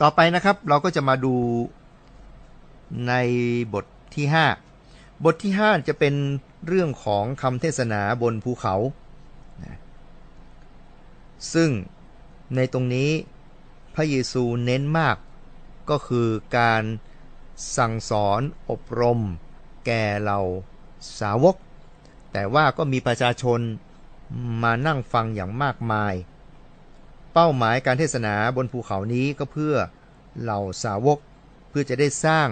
ต่อไปนะครับเราก็จะมาดูในบทที่ 5 บทที่ 5 จะเป็นเรื่องของคำเทศนาบนภูเขา ซึ่งในตรงนี้พระเยซูเน้นมากก็คือการสั่งสอนอบรม แก่เราสาวก แต่ว่าก็มีประชาชนมานั่งฟังอย่างมากมาย เป้าหมายการเทศนาบนภูเขานี้ก็เพื่อเหล่าสาวก เพื่อจะได้สร้าง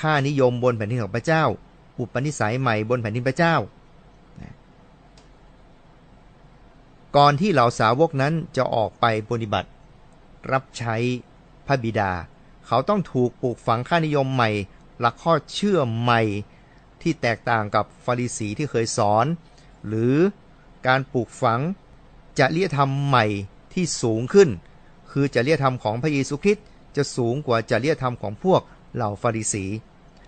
ค่านิยมบนแผ่นดินของพระเจ้า อุปนิสัยใหม่บนแผ่นดินพระเจ้า ก่อนที่เหล่าสาวกนั้นจะออกไปปฏิบัติ รับใช้พระบิดา เขาต้องถูกปลูกฝังค่านิยมใหม่ หลักข้อเชื่อใหม่ที่แตกต่างกับฟาริสีที่เคยสอน หรือการปลูกฝังจริยธรรมใหม่ ที่สูงขึ้น คือจริยธรรมของพระเยซูคริสต์จะสูงกว่าจริยธรรมของพวกเหล่าฟาริสี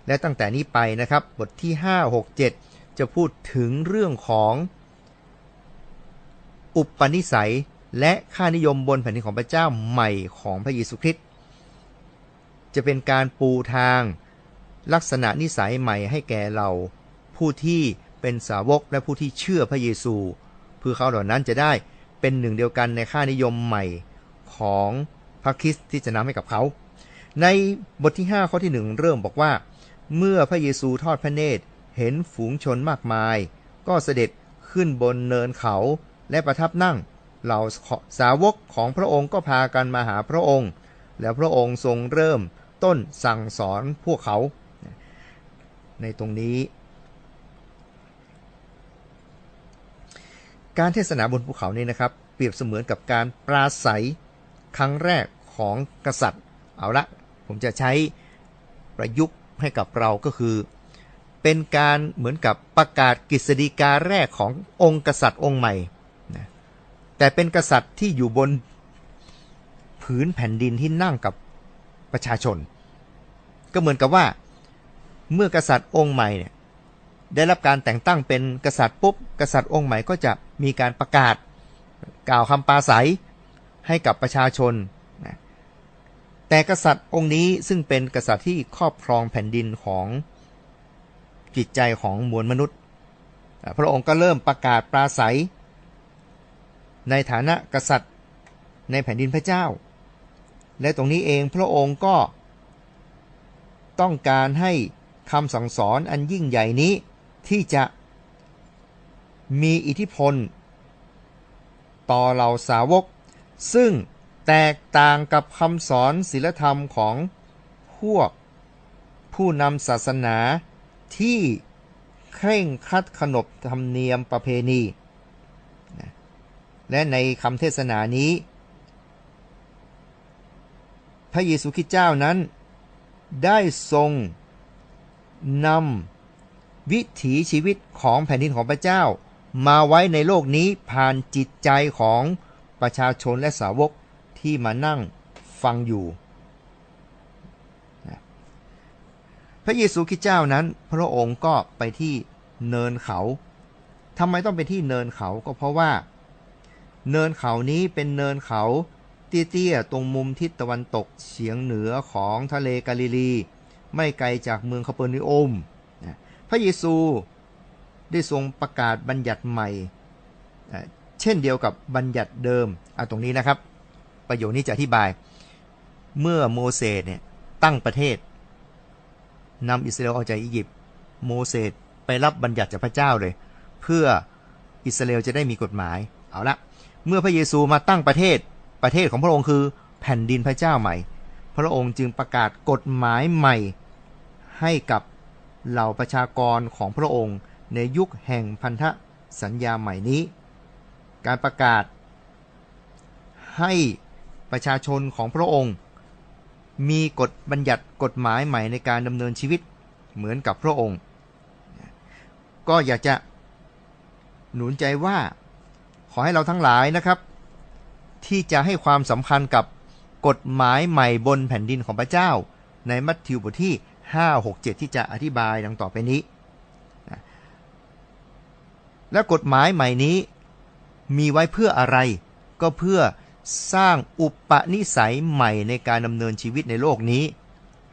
และตั้งแต่นี้ไปนะครับ บทที่ 5 6 7 จะพูดถึงเรื่องของอุปนิสัยและค่านิยมบนแผ่นดินของพระเจ้าใหม่ของพระเยซูคริสต์จะเป็นการปูทางลักษณะนิสัยใหม่ให้แก่เราผู้ที่เป็นสาวกและผู้ที่เชื่อพระเยซู เพื่อเขาเหล่านั้นจะได้ เป็นหนึ่งเดียวกันในค่านิยมใหม่ของพระคริสต์ที่จะนำให้กับเขา ในบทที่ 5 ข้อที่ 1 เริ่มบอกว่า เมื่อพระเยซูทอดพระเนตรเห็นฝูงชนมากมาย ก็เสด็จขึ้นบนเนินเขาและประทับนั่ง เหล่าสาวกของพระองค์ก็พากันมาหาพระองค์ แล้วพระองค์ทรงเริ่มต้นสั่งสอนพวกเขา ในตรงนี้ การเทศนาบนภูเขานี้นะครับ เปรียบเสมือนกับการปราศัยครั้งแรกของกษัตริย์ เอาละผมจะใช้ประยุกต์ให้กับเราก็คือ เป็นการเหมือนกับประกาศกฤษฎีกาแรกขององค์กษัตริย์องค์ใหม่นะแต่เป็นกษัตริย์ที่อยู่บนผืนแผ่นดินที่นั่งกับประชาชน ก็เหมือนกับว่าเมื่อกษัตริย์องค์ใหม่เนี่ย ได้รับการแต่งตั้งเป็นกษัตริย์ปุ๊บ กษัตริย์องค์ใหม่ก็จะมีการประกาศ กล่าวคำปาศัยให้กับประชาชนนะแต่กษัตริย์องค์นี้ซึ่งเป็นกษัตริย์ที่ครอบครองแผ่นดินของจิตใจของมวลมนุษย์ พระองค์ก็เริ่มประกาศปราศัย ในฐานะกษัตริย์ในแผ่นดินพระเจ้า และตรงนี้เองพระองค์ก็ต้องการให้คำสั่งสอนอันยิ่งใหญ่นี้ ที่จะมีอิทธิพล ต่อเหล่าสาวก ซึ่งแตกต่างกับคำสอนศีลธรรมของพวกผู้นำศาสนาที่เคร่งครัดขนบธรรมเนียมประเพณี และในคำเทศนานี้ พระเยซูคริสต์เจ้านั้นได้ทรงนำ วิถีชีวิตของแผ่นดินของพระเจ้า มาไว้ในโลกนี้ผ่านจิตใจของประชาชนและสาวกที่มานั่งฟังอยู่ พระเยซูคริสต์เจ้านั้น พระองค์ก็ไปที่เนินเขาทำไมต้องไปที่เนินเขาก็เพราะว่า เนินเขานี้เป็นเนินเขาเตี้ยๆตรงมุมทิศตะวันตกเฉียงเหนือของทะเลกาลิลี ไม่ไกลจากเมืองคาเปอร์นิโอม พระเยซูได้ทรงประกาศบัญญัติใหม่ เช่นเดียวกับบัญญัติเดิมเอาตรงนี้นะครับ ประโยคนี้จะอธิบาย เมื่อโมเสสเนี่ยตั้งประเทศนำอิสราเอลออกจากอียิปต์โมเสสไปรับบัญญัติจากพระเจ้าเลย เพื่ออิสราเอลจะได้มีกฎหมายเอาละเมื่อพระเยซูมาตั้งประเทศประเทศของพระองค์คือแผ่นดินพระเจ้าใหม่ พระองค์จึงประกาศกฎหมายใหม่ให้กับ เหล่าประชากรของพระองค์ในยุคแห่งพันธสัญญาใหม่นี้ การประกาศ ให้ประชาชนของพระองค์ มีกฎบัญญัติกฎหมายใหม่ในการดำเนินชีวิตเหมือนกับพระองค์ ก็อยากจะหนุนใจว่าขอให้เราทั้งหลายนะครับ ที่จะให้ความสำคัญกับกฎหมายใหม่บนแผ่นดินของพระเจ้า ในมัทธิวบทที่ 5 6 7 ที่จะอธิบายดังต่อไปนี้นะและกฎหมายใหม่นี้มีไว้เพื่ออะไร ก็เพื่อสร้างอุปนิสัยใหม่ในการดำเนินชีวิตในโลกนี้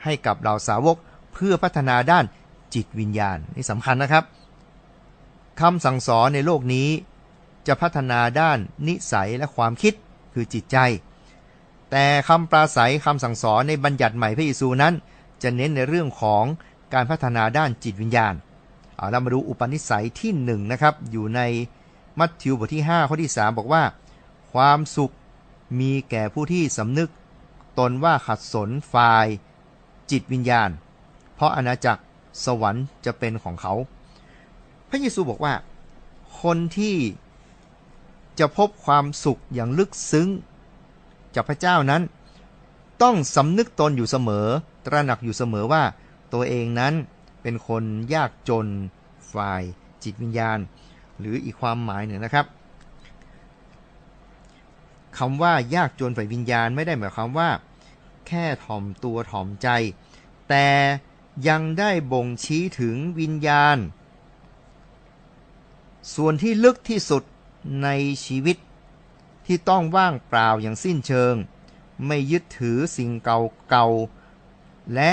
ให้กับเหล่าสาวกเพื่อพัฒนาด้านจิตวิญญาณนี่สำคัญนะครับคำสั่งสอนในโลกนี้ จะพัฒนาด้านนิสัยและความคิดคือจิตใจ แต่คำปราศัยคำสั่งสอนในบัญญัติใหม่พระเยซูนั้น จะเน้นในเรื่องของการพัฒนาด้านจิตวิญญาณเอาเรามาดูอุปนิสัยที่1นนะครับอยู่ในมัทธิวบทที่5ข้อที่ 3 บอกว่า ความสุขมีแก่ผู้ที่สำนึกตนว่าขัดสนฝ่ายจิตวิญญาณ เพราะอาณาจักรสวรรค์จะเป็นของเขา พระเยซูบอกว่า คนที่จะพบความสุขอย่างลึกซึ้งจากพระเจ้านั้น ต้องสำนึกตนอยู่เสมอ ตระหนักอยู่เสมอว่าตัวเองนั้นเป็นคนยากจนฝ่ายจิตวิญญาณ หรืออีกความหมายหนึ่งนะครับคำว่ายากจนฝ่ายวิญญาณไม่ได้หมายความว่า แค่ถ่อมตัวถ่อมใจ แต่ยังได้บ่งชี้ถึงวิญญาณ ส่วนที่ลึกที่สุดในชีวิตที่ต้องว่างเปล่าอย่างสิ้นเชิง ไม่ยึดถือสิ่งเก่าๆ และ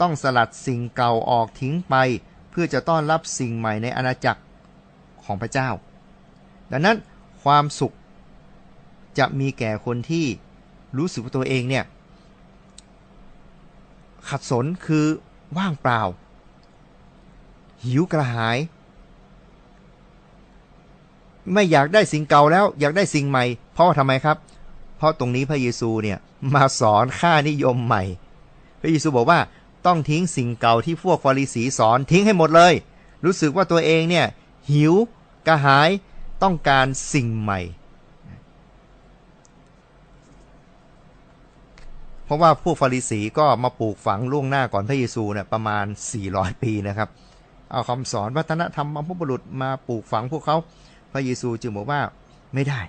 ต้องสลัดสิ่งเก่าออกทิ้งไป เพื่อจะต้อนรับสิ่งใหม่ในอาณาจักรของพระเจ้า ดังนั้นความสุขจะมีแก่คนที่รู้สึกว่าตัวเองเนี่ย ขัดสนคือว่างเปล่า หิวกระหาย ไม่อยากได้สิ่งเก่าแล้วอยากได้สิ่งใหม่ เพราะทำไมครับ เพราะตรงนี้พระเยซูเนี่ยมาสอนค่านิยมใหม่ พระเยซูบอกว่าต้องทิ้งสิ่งเก่าที่พวกฟาริสีสอนทิ้งให้หมดเลย รู้สึกว่าตัวเองเนี่ยหิวกระหายต้องการสิ่งใหม่ เพราะว่าพวกฟาริสีก็มาปลูกฝังล่วงหน้าก่อนพระเยซูเนี่ยประมาณ 400 ปีนะครับ เอาคำสอนวัฒนธรรมบรรพบุรุษมาปลูกฝังพวกเขาพระเยซูจึงบอกว่าไม่ได้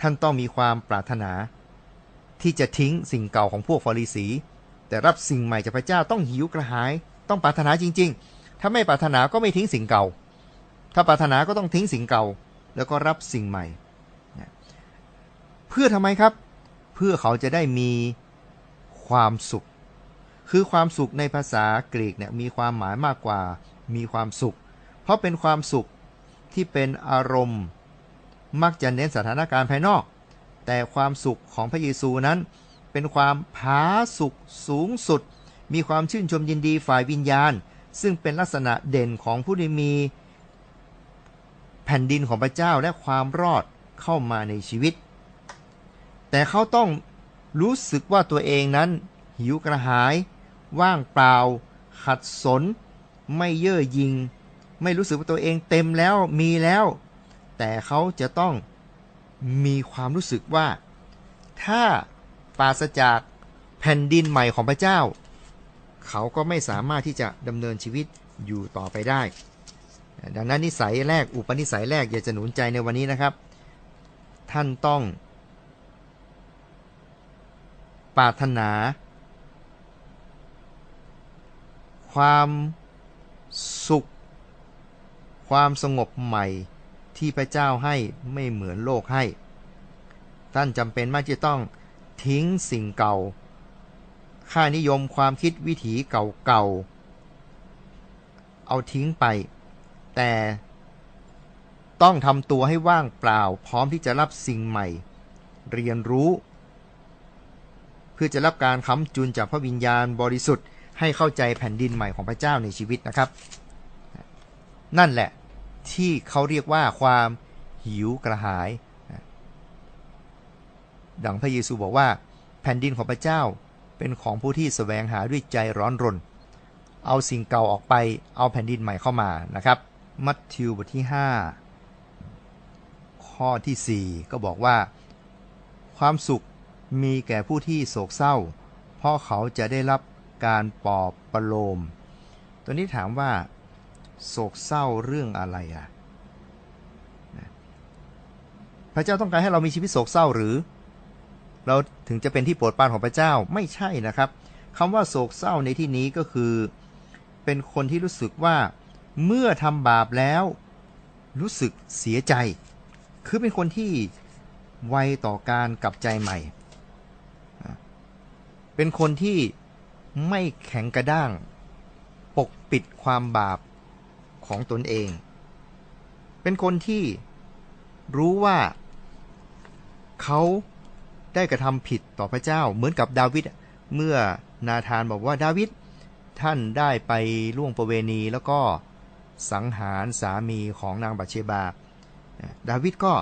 ท่านต้องมีความปรารถนา ที่จะทิ้งสิ่งเก่าของพวกฟาริสี แต่รับสิ่งใหม่จากพระเจ้าต้องหิวกระหาย ต้องปรารถนาจริง ๆ ถ้าไม่ปรารถนาก็ไม่ทิ้งสิ่งเก่า ถ้าปรารถนาก็ต้องทิ้งสิ่งเก่า แล้วก็รับสิ่งใหม่ เพื่อทำไมครับ เพื่อเขาจะได้มีความสุข คือความสุขในภาษากรีกเนี่ยมีความหมายมากกว่า มีความสุข เพราะเป็นความสุขที่เป็นอารมณ์ มักจะเน้นสถานการณ์ภายนอก แต่ความสุขของพระเยซูนั้น เป็นความผาสุขสูงสุด มีความชื่นชมยินดีฝ่ายวิญญาณ ซึ่งเป็นลักษณะเด่นของผู้ที่มีแผ่นดินของพระเจ้าและความรอดเข้ามาในชีวิต แต่เขาต้องรู้สึกว่าตัวเองนั้น หิวกระหาย ว่างเปล่า ขัดสน ไม่เย่อหยิง ไม่รู้สึกว่าตัวเองเต็มแล้วมีแล้ว แต่เขาจะต้อง มีความรู้สึกว่า ถ้าปราศจากแผ่นดินใหม่ของพระเจ้า เขาก็ไม่สามารถที่จะดำเนินชีวิตอยู่ต่อไปได้ ดังนั้นนิสัยแรกอุปนิสัยแรกอยากจะหนุนใจในวันนี้นะครับ ท่านต้องปรารถนา ความสุข ความสงบใหม่ ที่พระเจ้าให้ไม่เหมือนโลกให้ ท่านจำเป็นมากที่ต้องทิ้งสิ่งเก่า ค่านิยมความคิดวิถีเก่าๆ เอาทิ้งไป แต่ต้องทำตัวให้ว่างเปล่า พร้อมที่จะรับสิ่งใหม่ เรียนรู้ เพื่อจะรับการค้ำจุนจากพระวิญญาณบริสุทธิ์ให้เข้าใจแผ่นดินใหม่ของพระเจ้าในชีวิตนะครับ นั่นแหละ ที่เขาเรียกว่าความหิวกระหาย ดังพระเยซูบอกว่า แผ่นดินของพระเจ้าเป็นของผู้ที่แสวงหาด้วยใจร้อนรน เอาสิ่งเก่าออกไปเอาแผ่นดินใหม่เข้ามานะครับ มัทธิวบทที่ 5 ข้อที่ 4 ก็บอกว่า ความสุขมีแก่ผู้ที่โศกเศร้า เพราะเขาจะได้รับการปลอบประโลม ตัวนี้ถามว่า โศกเศร้าเรื่องอะไรอะพระเจ้าต้องการให้เรามีชีวิตโศกเศร้าหรือ เราถึงจะเป็นที่โปรดปรานของพระเจ้าไม่ใช่นะครับคำว่าโศกเศร้าในที่นี้ก็คือ เป็นคนที่รู้สึกว่าเมื่อทำบาปแล้ว รู้สึกเสียใจ คือเป็นคนที่ไวต่อการกลับใจใหม่ เป็นคนที่ไม่แข็งกระด้าง ปกปิดความบาป ของตนเอง เป็นคนที่รู้ว่า เขาได้กระทำผิดต่อพระเจ้าเหมือนกับดาวิดเมื่อนาธานบอกว่าดาวิดท่านได้ไปล่วงประเวณีแล้วก็สังหารสามีของนางบัตเชบา ดาวิดก็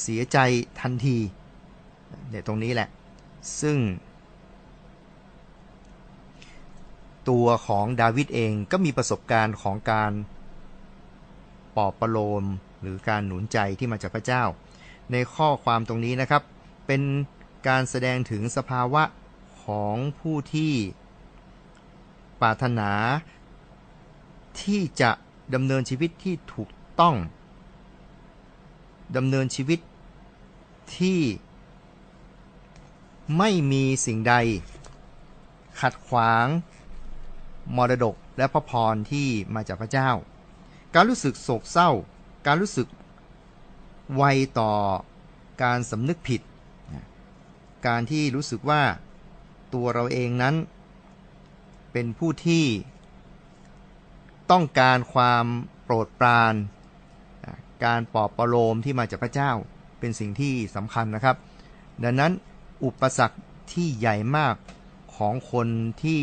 เสียใจทันทีเนี่ยตรงนี้แหละ ซึ่ง ตัวของดาวิดเองก็มีประสบการณ์ของการปอบประโลมหรือการหนุนใจที่มาจากพระเจ้า ในข้อความตรงนี้นะครับ เป็นการแสดงถึงสภาวะของผู้ที่ปรารถนาที่จะดำเนินชีวิตที่ถูกต้องดำเนินชีวิตที่ไม่มีสิ่งใด ขัดขวาง มรดกและพระพรที่มาจากพระเจ้า การรู้สึกโศกเศร้า การรู้สึกไวต่อการสำนึกผิด การที่รู้สึกว่าตัวเราเองนั้น เป็นผู้ที่ต้องการความโปรดปราน การปลอบประโลมที่มาจากพระเจ้าเป็นสิ่งที่สำคัญนะครับ ดังนั้นอุปสรรคที่ใหญ่มากของคนที่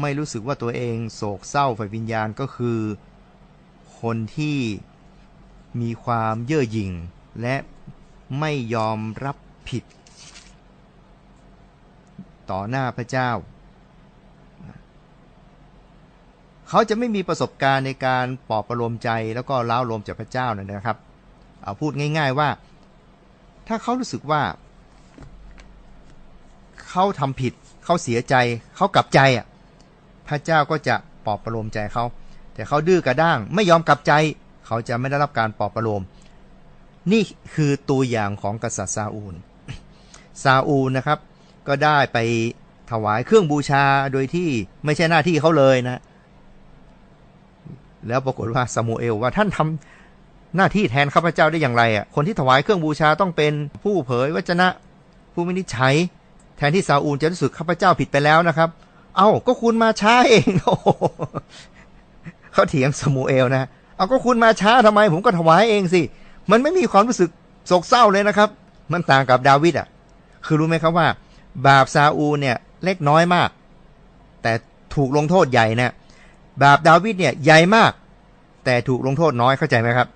ไม่รู้สึกว่าตัวเองโศกเศร้าฝ่ายวิญญาณก็คือ คนที่มีความเย่อหยิ่ง และไม่ยอมรับผิด ต่อหน้าพระเจ้า เขาจะไม่มีประสบการณ์ในการปลอบประโลมใจแล้วก็ล้าลมจากพระเจ้านะครับ เอาพูดง่าย ๆว่า ถ้าเขารู้สึกว่า เขาทำผิด เขาเสียใจ เขากลับใจอะ พระเจ้าก็จะปลอบประโลมใจเขา แต่เขาดื้อกระด้างไม่ยอมกลับใจ เขาจะไม่ได้รับการปลอบประโลม นี่คือตัวอย่างของกษัตริย์ซาอูล ซาอูลนะครับ ก็ได้ไปถวายเครื่องบูชาโดยที่ไม่ใช่หน้าที่เขาเลยนะ แล้วปรากฏว่าซามูเอลว่าท่านทำหน้าที่แทนข้าพเจ้าได้อย่างไรอะ คนที่ถวายเครื่องบูชาต้องเป็นผู้เผยวจนะ ผู้มินิจฉัย แทนที่ซาอูลจะรู้สึกข้าพเจ้าผิดไปแล้วนะครับ เอา้าก็คุณมาช้าเองโอ้เขาเถียงซามูเอลนะเอาก็คุณมาช้าทำไม ผมก็ถวายเองสิ มันไม่มีความรู้สึกโศกเศร้าเลยนะครับ มันต่างกับดาวิดอะ คือรู้ไหมครับว่า บาปซาอูเนี่ยเล็กน้อยมาก แต่ถูกลงโทษใหญ่นะบาปดาวิดเนี่ยใหญ่มาก แต่ถูกลงโทษน้อยเข้าใจไหมครับ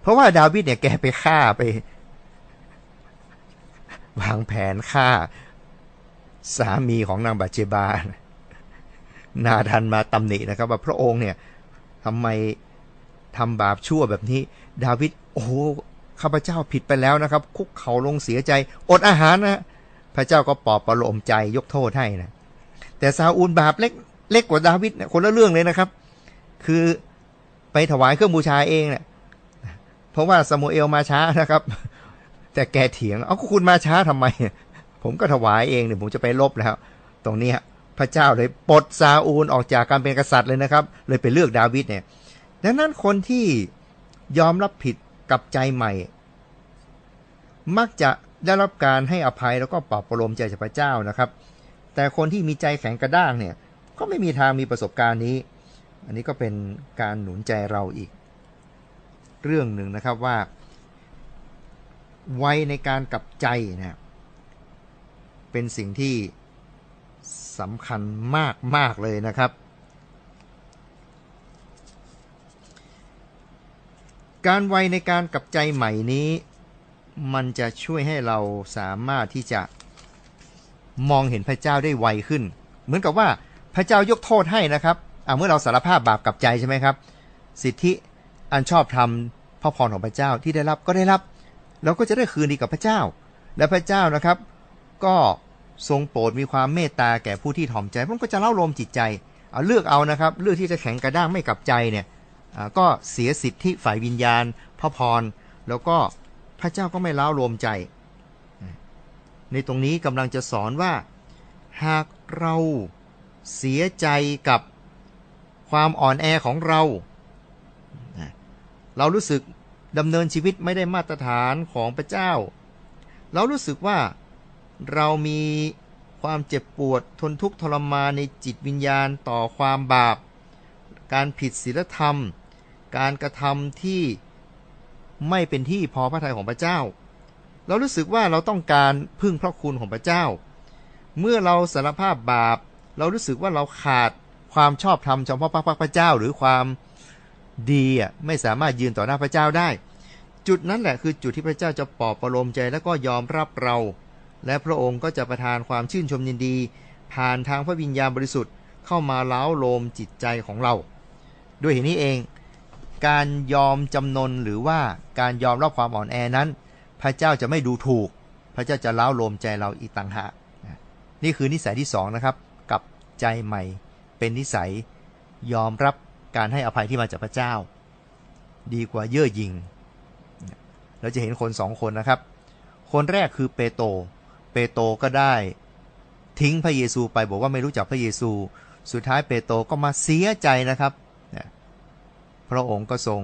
เพราะว่าดาวิดเนี่ยแกไปฆ่าไป วางแผนฆ่า สามีของนางบาเจบาน นาทันมาตำหนินะครับ ว่าพระองค์เนี่ยทำไมทำบาปชั่วแบบนี้ ดาวิดโอ้ข้าพเจ้าผิดไปแล้วนะครับ คุกเข่าลงเสียใจ อดอาหารนะพระเจ้าก็ปลอบประโลมใจยกโทษให้นะแต่ซาอูลบาปเล็กเล็กกว่าดาวิดนี่ยคนละเรื่องเลยนะครับ คือไปถวายเครื่องบูชาเองเนี่ยเพราะว่าสมุเอลมาช้านะครับ แต่แกเถียง เอาคุณมาช้าทำไม ผมก็ถวายเองเนี่ยผมจะไปลบแล้ว ตรงนี้ พระเจ้าเลยปลดซาอูลออกจากการเป็นกษัตริย์เลยนะครับ เลยไปเลือกดาวิดเนี่ยดังนั้นคนที่ยอมรับผิดกับใจใหม่ มักจะได้รับการให้อภัยแล้วก็ปลอบประโลมใจจากพระเจ้านะครับ แต่คนที่มีใจแข็งกระด้างเนี่ยก็ไม่มีทางมีประสบการณ์นี้ อันนี้ก็เป็นการหนุนใจเราอีก เรื่องหนึ่งนะครับว่าไวในการกลับใจนะเป็นสิ่งที่ สำคัญมากมากเลยนะครับ การไวในการกลับใจใหม่นี้ มันจะช่วยให้เราสามารถที่จะมองเห็นพระเจ้าได้ไวขึ้น เหมือนกับว่าพระเจ้ายกโทษให้นะครับเมื่อเราสารภาพบาปกับใจใช่ไหมครับ สิทธิอันชอบธรรมพระพรของพระเจ้าที่ได้รับก็ได้รับ เราก็จะได้คืนดีกับพระเจ้า และพระเจ้านะครับ ก็ ทรงโปรดมีความเมตตาแก่ผู้ที่ถ่อมใจพระองค์ก็จะเล่าลมจิตใจเอาเลือกเอานะครับเลือกที่จะแข็งกระด้างไม่กลับใจเนี่ยก็เสียสิทธิฝ่ายวิญญาณ พระพร แล้วก็พระเจ้าก็ไม่เล้าลมใจ ในตรงนี้กำลังจะสอนว่า หากเราเสียใจกับความอ่อนแอของเรา เรารู้สึกดำเนินชีวิตไม่ได้มาตรฐานของพระเจ้า เรารู้สึกว่า เรามีความเจ็บปวดทนทุกข์ทรมานในจิตวิญญาณต่อความบาป การผิดศีลธรรม การกระทำที่ไม่เป็นที่พอพระทัยของพระเจ้า เรารู้สึกว่าเราต้องการพึ่งพระคุณของพระเจ้า เมื่อเราสารภาพบาป เรารู้สึกว่าเราขาดความชอบธรรมเฉพาะพระพระเจ้าหรือความดีอะไม่สามารถยืนต่อหน้าพระเจ้าได้ จุดนั้นแหละคือจุดที่พระเจ้าจะปลอบประโลมใจและก็ยอมรับเรา และพระองค์ก็จะประทานความชื่นชมยินดี ผ่านทางพระวิญญาณบริสุทธิ์เข้ามาเล้าโลมจิตใจของเรา ด้วยเหตุนี้เอง การยอมจำนนหรือว่าการยอมรับความอ่อนแอนั้น พระเจ้าจะไม่ดูถูก พระเจ้าจะเล้าโลมใจเราอีกต่างหากนี่คือนิสัยที่สองนะครับ กับใจใหม่ เป็นนิสัยยอมรับการให้อภัยที่มาจากพระเจ้า ดีกว่าเย่อหยิ่งเราจะเห็นคนสองคนนะครับ คนแรกคือเปโตร เปโตรก็ได้ ทิ้งพระเยซูไปบอกว่าไม่รู้จักพระเยซู สุดท้ายเปโตรก็มาเสียใจนะครับ พระองค์ก็ทรง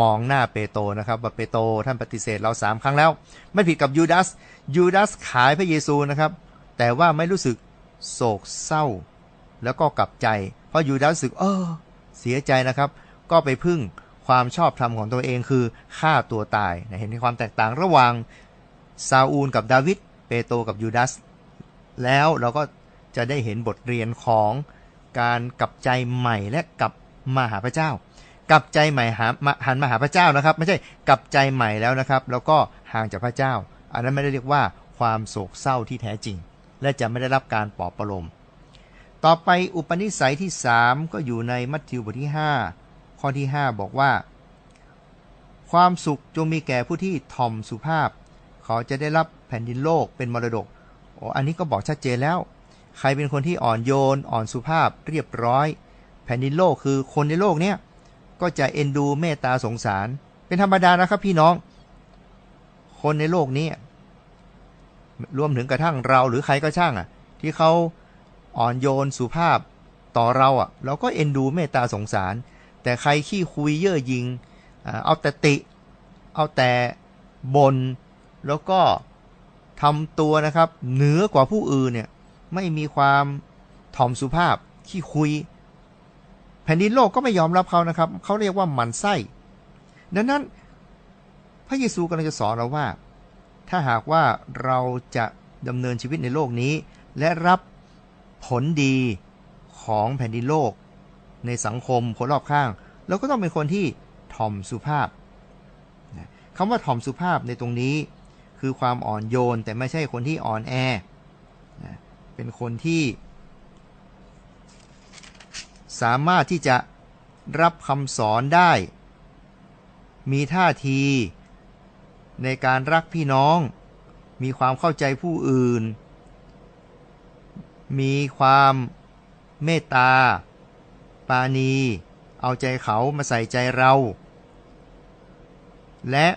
มองหน้าเปโตรนะครับ ว่าเปโตรท่านปฏิเสธเราสามครั้งแล้ว ไม่ผิดกับยูดาสยูดาสขายพระเยซูนะครับ แต่ว่าไม่รู้สึกโศกเศร้า แล้วก็กลับใจ เพราะยูดาสรู้สึกเออเสียใจนะครับ ก็ไปพึ่งความชอบธรรมของตัวเองคือฆ่าตัวตาย เห็นความแตกต่างระหว่างซาอูลกับดาวิด โตรกับยูดาสแล้วเราก็จะได้เห็นบทเรียนของการกลับใจใหม่และกลับมาหาพระเจ้า กลับใจใหม่หาหันมาหาพระเจ้านะครับ ไม่ใช่กลับใจใหม่แล้วนะครับ แล้วก็ห่างจากพระเจ้า อันนั้นไม่ได้เรียกว่าความโศกเศร้าที่แท้จริง และจะไม่ได้รับการปลอบประโลมต่อไปอุปนิสัยที่ 3 ก็อยู่ในมัทธิวบทที่ 5 ข้อที่ 5 บอกว่า ความสุขจงมีแก่ผู้ที่ทอมสุภาพ เขาจะได้รับแผ่นดินโลกเป็นมรดกโอ้อันนี้ก็บอกชัดเจนแล้ว ใครเป็นคนที่อ่อนโยน อ่อนสุภาพ เรียบร้อย แผ่นดินโลกคือคนในโลกเนี้ยก็จะเอ็นดูเมตตาสงสาร เป็นธรรมดานะครับพี่น้อง คนในโลกนี้รวมถึงกระทั่งเราหรือใครก็ช่างอะ ที่เขาอ่อนโยนสุภาพต่อเราอะ เราก็เอ็นดูเมตตาสงสาร แต่ใครขี้คุยเย่อหยิง เอาแต่ติ เอาแต่บน แล้วก็ทำตัวนะครับ เหนือกว่าผู้อื่นเนี่ยไม่มีความถ่อมสุภาพขี้คุย แผ่นดินโลกก็ไม่ยอมรับเขานะครับ เขาเรียกว่าหมันไส้ ดังนั้นพระเยซูกำลังจะสอนเราว่า ถ้าหากว่าเราจะดำเนินชีวิตในโลกนี้ และรับผลดีของแผ่นดินโลก ในสังคมคนรอบข้างเราก็ต้องเป็นคนที่ถ่อมสุภาพคำว่าถ่อมสุภาพในตรงนี้ คือความอ่อนโยน แต่ไม่ใช่คนที่อ่อนแอ เป็นคนที่ สามารถที่จะรับคำสอนได้ มีท่าทีในการรักพี่น้อง มีความเข้าใจผู้อื่น มีความเมตตา ปาณี เอาใจเขามาใส่ใจเรา และ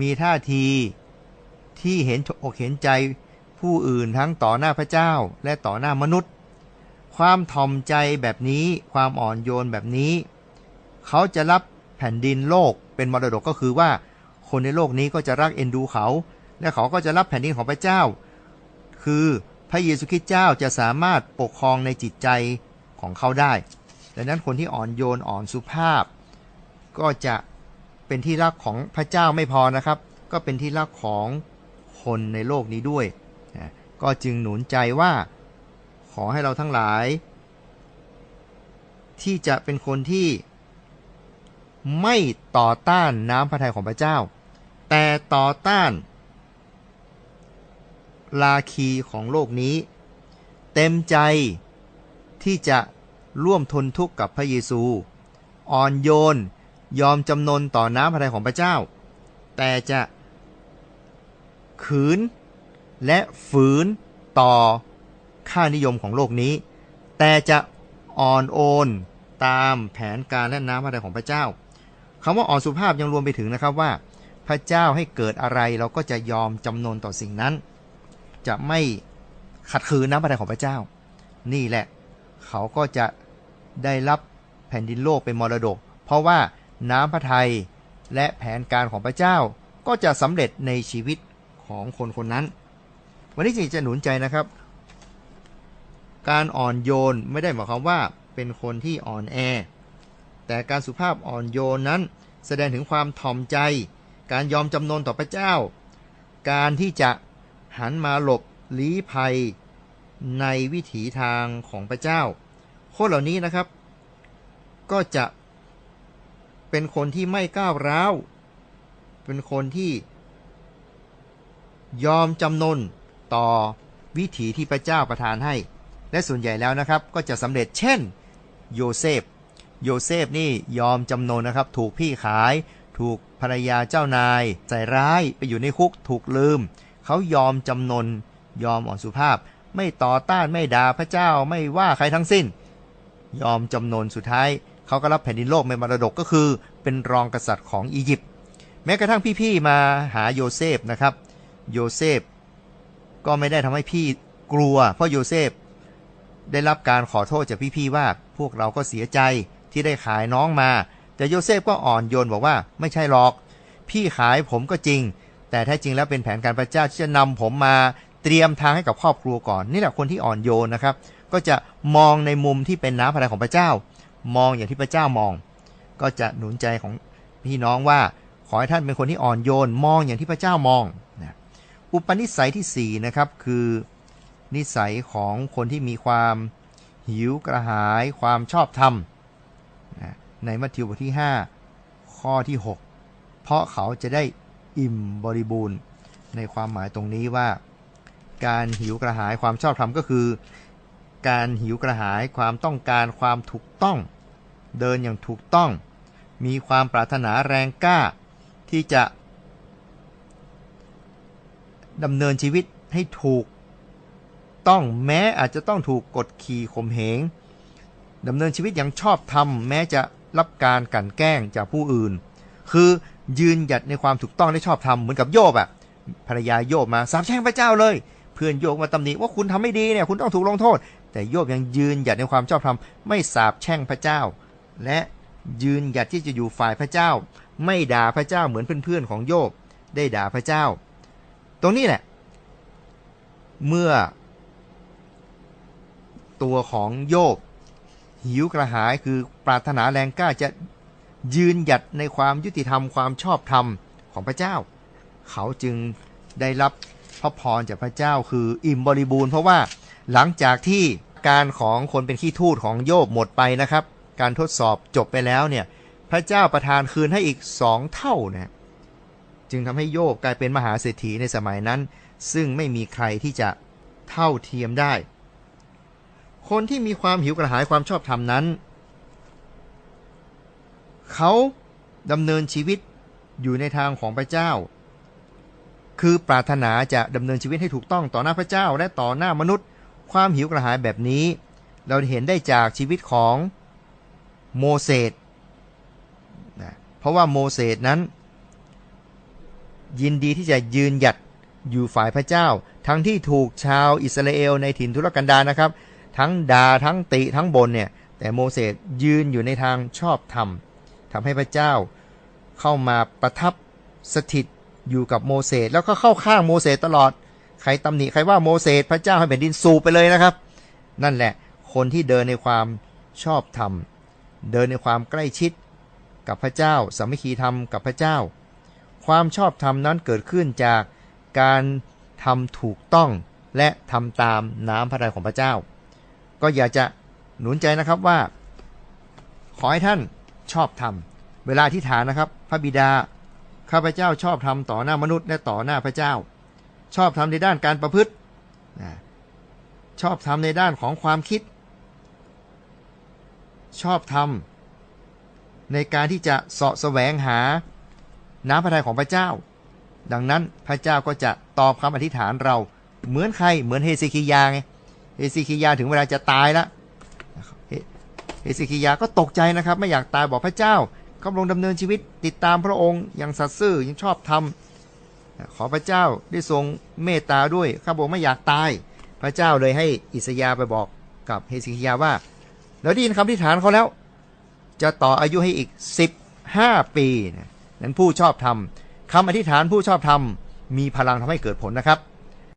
มีท่าที ที่เห็นอกเห็นใจผู้อื่นทั้งต่อหน้าพระเจ้าและต่อหน้ามนุษย์ ความทอมใจแบบนี้ความอ่อนโยนแบบนี้ เขาจะรับแผ่นดินโลกเป็นมรดกก็คือว่า คนในโลกนี้ก็จะรักเอ็นดูเขา และเขาก็จะรับแผ่นดินของพระเจ้า คือพระเยซูคริสต์เจ้าจะสามารถปกครองในจิตใจของเขาได้ดังนั้นคนที่อ่อนโยนอ่อนสุภาพ ก็จะเป็นที่รักของพระเจ้าไม่พอนะครับ ก็เป็นที่รักของ คนในโลกนี้ด้วย ก็จึงหนุนใจว่า ขอให้เราทั้งหลาย ที่จะเป็นคนที่ไม่ต่อต้านน้ำพระทัยของพระเจ้า แต่ต่อต้าน ลาคีของโลกนี้ เต็มใจที่จะร่วมทนทุกข์กับพระเยซู อ่อนโยนยอมจำนนต่อน้ำพระทัยของพระเจ้า แต่จะ ขืน และฝืนต่อค่านิยมของโลกนี้ แต่จะอ่อนโอนตามแผนการและน้ำพระทัยของพระเจ้าคำว่าอ่อนสุภาพยังรวมไปถึงนะครับว่า พระเจ้าให้เกิดอะไรเราก็จะยอมจำนนต่อสิ่งนั้น จะไม่ขัดขืนน้ำพระทัยของพระเจ้า นี่แหละ เขาก็จะได้รับแผ่นดินโลกเป็นมรดก เพราะว่าน้ำพระทัยและแผนการของพระเจ้าก็จะสำเร็จในชีวิต ของคนคนนั้น วันนี้จริงจะหนุนใจนะครับ การอ่อนโยนไม่ได้หมายความว่าเป็นคนที่อ่อนแอ แต่การสุภาพอ่อนโยนนั้น แสดงถึงความถ่อมใจ การยอมจำนนต่อพระเจ้า การที่จะหันมาหลบลี้ภัยในวิถีทางของพระเจ้า คนเหล่านี้นะครับ ก็จะเป็นคนที่ไม่ก้าวร้าว เป็นคนที่ ยอมจำนนต่อวิถีที่พระเจ้าประทานให้ และส่วนใหญ่แล้วนะครับก็จะสำเร็จเช่นโยเซฟ โยเซฟนี่ยอมจำนนนะครับ ถูกพี่ขาย ถูกภรรยาเจ้านายใส่ร้ายไปอยู่ในคุกถูกลืม เขายอมจำนน ยอมอ่อนสุภาพ ไม่ต่อต้านไม่ด่าพระเจ้าไม่ว่าใครทั้งสิ้น ยอมจำนนสุดท้ายเขาก็รับแผ่นดินโลกเป็นมรดกก็คือ เป็นรองกษัตริย์ของอียิปต์แม้กระทั่งพี่ๆมาหาโยเซฟนะครับ โยเซฟก็ไม่ได้ทำให้พี่กลัว เพราะโยเซฟได้รับการขอโทษจากพี่ๆว่า พวกเราก็เสียใจที่ได้ขายน้องมา แต่โยเซฟก็อ่อนโยนบอกว่าไม่ใช่หรอก พี่ขายผมก็จริง แต่แท้จริงแล้วเป็นแผนการพระเจ้าที่จะนำผมมาเตรียมทางให้กับครอบครัวก่อน นี่แหละคนที่อ่อนโยนนะครับ ก็จะมองในมุมที่เป็นน้ำพระทัยของพระเจ้า มองอย่างที่พระเจ้ามอง ก็จะหนุนใจของพี่น้องว่าขอให้ท่านเป็นคนที่อ่อนโยน มองอย่างที่พระเจ้ามองนะ อุปนิสัยที่ 4 นะครับ คือนิสัยของคนที่มีความหิวกระหายความชอบธรรมในมัทธิวบทที่ 5 ข้อที่ 6 เพราะเขาจะได้อิ่มบริบูรณ์ในความหมายตรงนี้ว่า การหิวกระหายความชอบธรรมก็คือ การหิวกระหายความต้องการความถูกต้อง เดินอย่างถูกต้อง มีความปรารถนาแรงกล้า ที่จะ ดำเนินชีวิตให้ถูก ต้องแม้อาจจะต้องถูกกดขี่ข่มเหงดำเนินชีวิตอย่างชอบธรรมแม้จะรับการกลั่นแกล้งจากผู้อื่น คือยืนหยัดในความถูกต้องและชอบธรรมเหมือนกับโยบอะภรรยาโยบมาสาบแช่งพระเจ้าเลย เพื่อนโยบมาตำหนิว่าคุณทำไม่ดีเนี่ยคุณต้องถูกลงโทษ แต่โยบยังยืนหยัดในความชอบธรรมไม่สาบแช่งพระเจ้า และยืนหยัดที่จะอยู่ฝ่ายพระเจ้า ไม่ด่าพระเจ้าเหมือนเพื่อนๆของโยบได้ด่าพระเจ้า ตรงนี้แหละ เมื่อ ตัวของโยบ หิวกระหายคือปรารถนาแรงกล้าจะยืนหยัดในความยุติธรรมความชอบธรรมของพระเจ้า เขาจึงได้รับพระพรจากพระเจ้าคืออิ่มบริบูรณ์เพราะว่าหลังจากที่การของคนเป็นขี้ทูตของโยบหมดไปนะครับ การทดสอบจบไปแล้วเนี่ย พระเจ้าประทานคืนให้อีกสองเท่านะ จึงทำให้โยบกลายเป็นมหาเศรษฐีในสมัยนั้น ซึ่งไม่มีใครที่จะเท่าเทียมได้ คนที่มีความหิวกระหายความชอบธรรมนั้น เขาดำเนินชีวิตอยู่ในทางของพระเจ้า คือปรารถนาจะดำเนินชีวิตให้ถูกต้องต่อหน้าพระเจ้าและต่อหน้ามนุษย์ ความหิวกระหายแบบนี้ เราเห็นได้จากชีวิตของโมเสสนะเพราะว่าโมเสสนั้น ยินดีที่จะยืนหยัดอยู่ฝ่ายพระเจ้า ทั้งที่ถูกชาวอิสราเอลในถิ่นทุรกันดารนะครับ ทั้งดา่าทั้งติทั้งบนเนี่ยแต่โมเสสยืนอยู่ในทางชอบธรรมทำให้พระเจ้าเข้ามาประทับสถิตอยู่กับโมเสสแล้วก็เข้าข้างโมเสสตลอด ใครตำหนิใครว่าโมเสสพระเจ้าให้แผ่นดินสูบไปเลยนะครับ นั่นแหละคนที่เดินในความชอบธรรม เดินในความใกล้ชิดกับพระเจ้าสามัคคีธรรมกับพระเจ้า ความชอบธรรมนั้นเกิดขึ้นจากการทำถูกต้องและทำตามน้ำพระทัยของพระเจ้า ก็อยากจะหนุนใจนะครับว่า ขอให้ท่านชอบธรรม เวลาที่ฐานนะครับ พระบิดาข้าพเจ้าชอบทำต่อหน้ามนุษย์และต่อหน้าพระเจ้า ชอบทำในด้านการประพฤติชอบทำในด้านของความคิด ชอบทำในการที่จะเสาะแสวงหา น้ำพระทัยของพระเจ้า ดังนั้นพระเจ้าก็จะตอบคำอธิษฐานเรา เหมือนใครเหมือนเฮซิคิยาไงเฮซิคิยาถึงเวลาจะตายแล้วเฮซิคิยาก็ตกใจนะครับ ไม่อยากตายบอกพระเจ้าข้าพระองค์ดำเนินชีวิตติดตามพระองค์อย่างสัตย์ซื่อยังชอบทำขอพระเจ้าได้ทรงเมตตาด้วยข้าพระองค์ไม่อยากตาย พระเจ้าเลยให้อิสยาไปบอกกับเฮซิคิยาว่าแล้วได้ยินคำอธิษฐานเขาแล้ว จะต่ออายุให้อีก 15 ปีนะ นั้นผู้ชอบทำคำอธิษฐานผู้ชอบทำมีพลังทำให้เกิดผลนะครับ